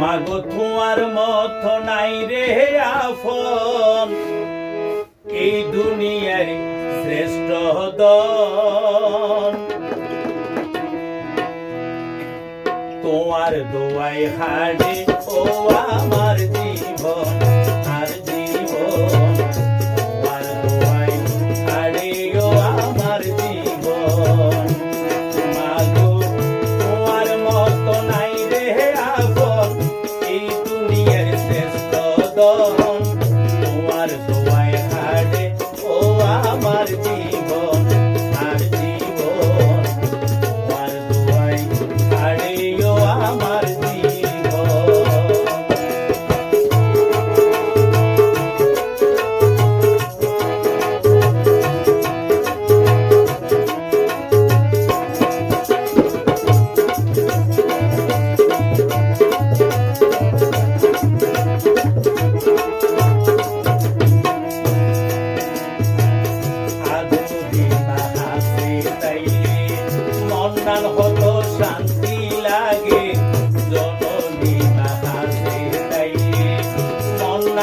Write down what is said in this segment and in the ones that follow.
মাগো তোমার মত নাই রে আফন এই দুনিয়ায় শ্রেষ্ঠ দন। তোমার দোয়াই হাড়ে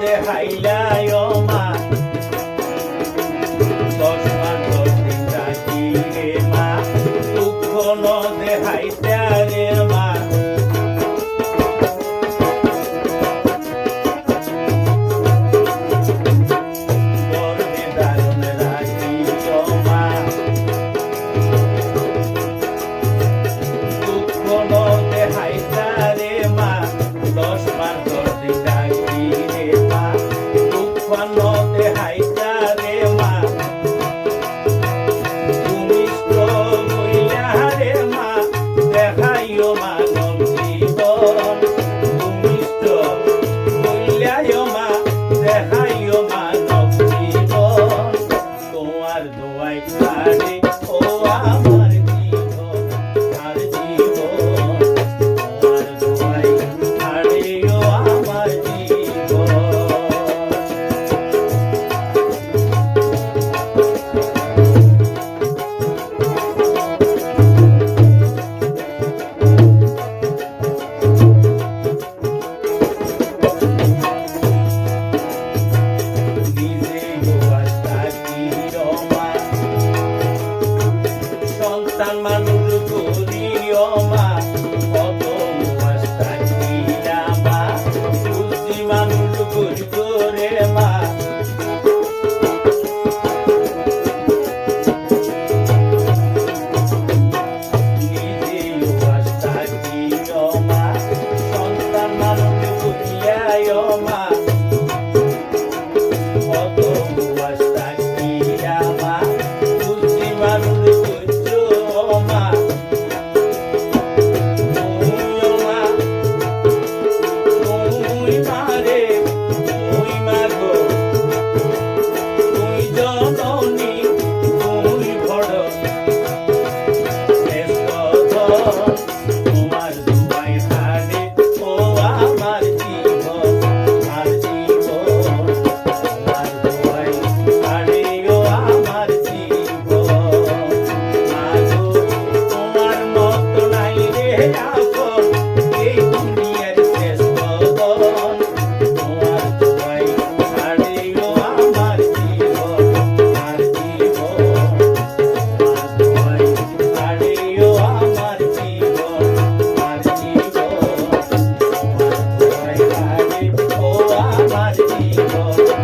দেখাইলায় মা বানতে হাই Guru Diyama.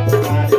Thank you.